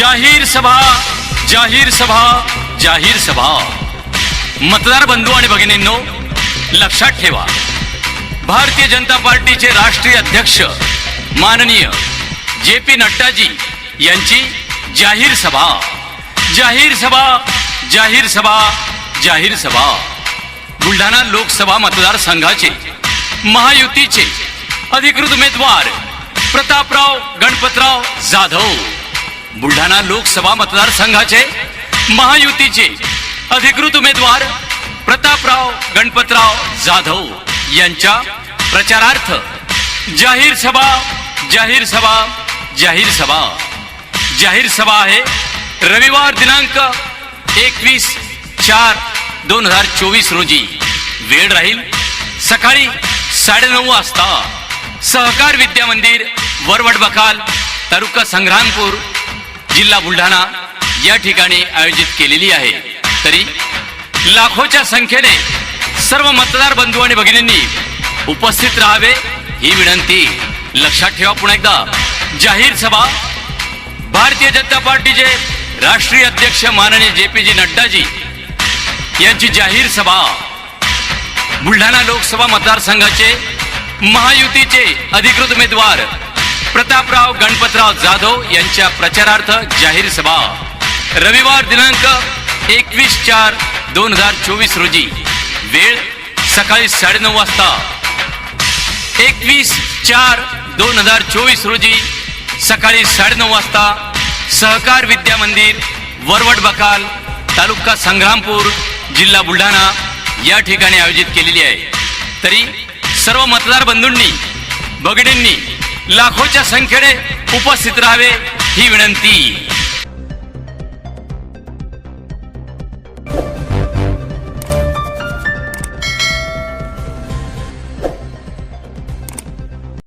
जाहीर सभा जाहीर सभा जाहीर सभा. मतदार बंधू आणि भगिनींनो लक्षात ठेवा. भारतीय जनता पार्टीचे राष्ट्रीय अध्यक्ष माननीय जे पी नड्डाजी यांची जाहीर सभा. जाहीर सभा जाहीर सभा जाहीर सभा. बुलढाणा लोकसभा मतदारसंघाचे महायुतीचे अधिकृत उमेदवार प्रतापराव गणपतराव जाधव. बुलढाणा लोकसभा मतदारसंघाचे महायुतीचे अधिकृत उमेदवार प्रतापराव गणपतराव जाधव यांच्या प्रचारार्थ जाहीर सभा जाहीर सभा जाहीर सभा. जाहीर सभा आहे रविवार दिनांक एकवीस चार दोन हजार चोवीस रोजी. वेळ राहील सकाळी साडेनऊ वाजता. सहकार विद्या मंदिर वरवड बकाल तालुका संग्रामपूर जिल्हा बुलढाणा या ठिकाणी आयोजित केलेली आहे. तरी लाखोच्या संख्येने सर्व मतदार बंधू आणि भगिनींनी उपस्थित राहावे ही विनंती. लक्षात ठेवा पुन्हा एकदा. जाहीर सभा. भारतीय जनता पार्टीचे राष्ट्रीय अध्यक्ष माननीय जे पी जी नड्डाजी यांची जाहीर सभा. बुलढाणा लोकसभा मतदारसंघाचे महायुतीचे अधिकृत उमेदवार प्रतापराव गणपतराव जाधव यांच्या प्रचारार्थ जाहीर सभा. रविवार दिनांक एकवीस चार दोन हजार चोवीस रोजी. वेळ सकाळी साडेनऊ वाजता. एकवीस चार दोन हजार चोवीस रोजी सकाळी साडेनऊ वाजता सहकार विद्या मंदिर वरवड बकाल तालुका संग्रामपूर जिल्हा बुलढाणा या ठिकाणी आयोजित केलेली आहे. तरी सर्व मतदार बंधूंनी भगिनींनी लाखोच्या संख्येने उपस्थित राहावे ही विनंती.